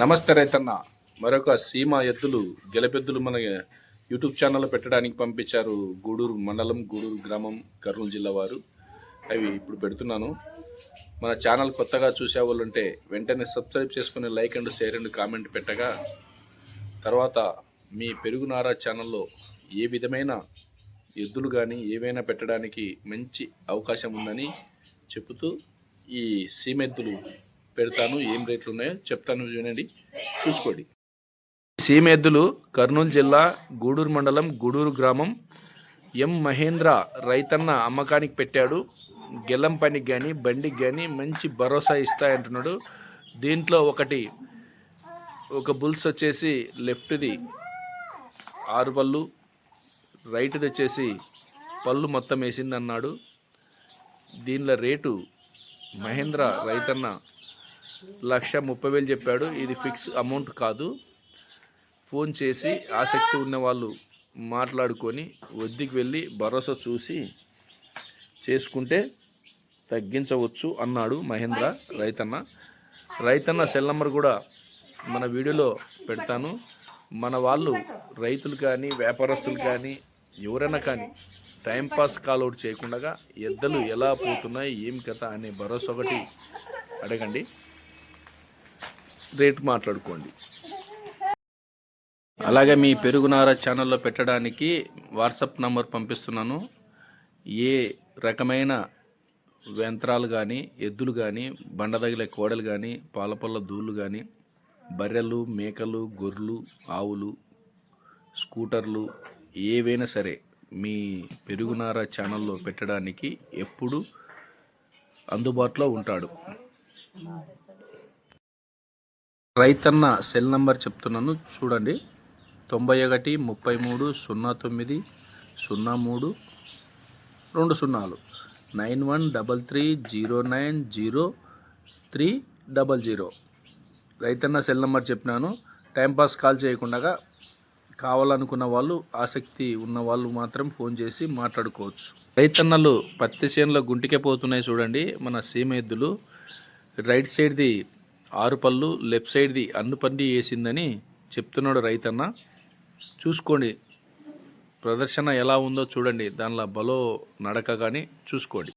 నమస్తే రైతన్న. మరొక సీమ ఎద్దులు గెలపెద్దులు మన యూట్యూబ్ ఛానల్ పెట్టడానికి పంపించారు గూడూరు మండలం గూడూరు గ్రామం కర్నూలు జిల్లా వారు. అవి ఇప్పుడు పెడుతున్నాను. మన ఛానల్ కొత్తగా చూసే వాళ్ళు ఉంటే వెంటనే సబ్స్క్రైబ్ చేసుకుని like and share and comment పెట్టగా తర్వాత మీ పెరుగునారా ఛానల్లో ఏ విధమైన ఎద్దులు కానీ ఏవైనా పెట్టడానికి మంచి అవకాశం ఉందని చెబుతూ ఈ సీమెద్దులు పెడతాను ఏం రేట్లు ఉన్నాయో చెప్తాను వినండి. చూసుకోండి. సీమెద్దులు కర్నూలు జిల్లా గూడూరు మండలం గూడూరు గ్రామం. ఎం. మహేంద్ర రైతన్న అమ్మకానికి పెట్టాడు. గెల్లం పనికి కానీ బండికి కానీ మంచి భరోసా ఇస్తాయంటున్నాడు దీంట్లో ఒకటి ఒక బుల్స్ వచ్చేసి లెఫ్ట్ది ఆరు పళ్ళు రైట్ది వచ్చేసి పళ్ళు మొత్తం వేసింది అన్నాడు దీనిలో రేటు మహేంద్ర రైతన్న లక్ష ముప్పై వేలు చెప్పాడు. ఇది ఫిక్స్ అమౌంట్ కాదు. ఫోన్ చేసి ఆసక్తి ఉన్న వాళ్ళు మాట్లాడుకొని వద్దికి వెళ్ళి భరోసా చూసి చేసుకుంటే తగ్గించవచ్చు అన్నాడు మహేంద్ర రైతన్న. రైతన్న సెల్ నెంబర్ కూడా మన వీడియోలో పెడతాను. మన వాళ్ళు రైతులు కానీ వ్యాపారస్తులు కానీ ఎవరైనా కానీ టైంపాస్ కాల్ అవుట్ చేయకుండా ఎద్దలు ఎలా పోతున్నాయి ఏం కథ అనే భరోసా ఒకటి అడగండి. రేటు మాట్లాడుకోండి. అలాగే మీ పెరుగునార ఛానల్లో పెట్టడానికి వాట్సాప్ నంబర్ పంపిస్తున్నాను. ఏ రకమైన యంత్రాలు కానీ ఎద్దులు కానీ బండదగిలే కోడలు కానీ పాలపల్ల దూళ్ళు కానీ బర్రెలు మేకలు గొర్రెలు ఆవులు స్కూటర్లు ఏవైనా సరే మీ పెరుగునార ఛానల్లో పెట్టడానికి ఎప్పుడు అందుబాటులో ఉంటాడు. రైతన్న సెల్ నంబర్ చెప్తున్నాను చూడండి. తొంభై ఒకటి ముప్పై మూడు సున్నా తొమ్మిది సున్నా మూడు రెండు సున్నాలు. Nine one double three zero nine zero three double zero. రైతన్న సెల్ నెంబర్ చెప్పినాను. టైంపాస్ కాల్ చేయకుండా కావాలనుకున్న వాళ్ళు ఆసక్తి ఉన్న వాళ్ళు మాత్రం ఫోన్ చేసి మాట్లాడుకోవచ్చు. రైతన్నలు పత్తి చేనులో గుంటికే పోతున్నాయి చూడండి మన సీమ ఎద్దులు రైట్ సైడ్ది ఆరు పళ్ళు లెఫ్ట్ సైడ్ది అన్ను పండి వేసిందని చెప్తున్నాడు రైతన్న. చూసుకోండి. ప్రదర్శన ఎలా ఉందో చూడండి. దానిలో బలో నడక కానీ చూసుకోండి.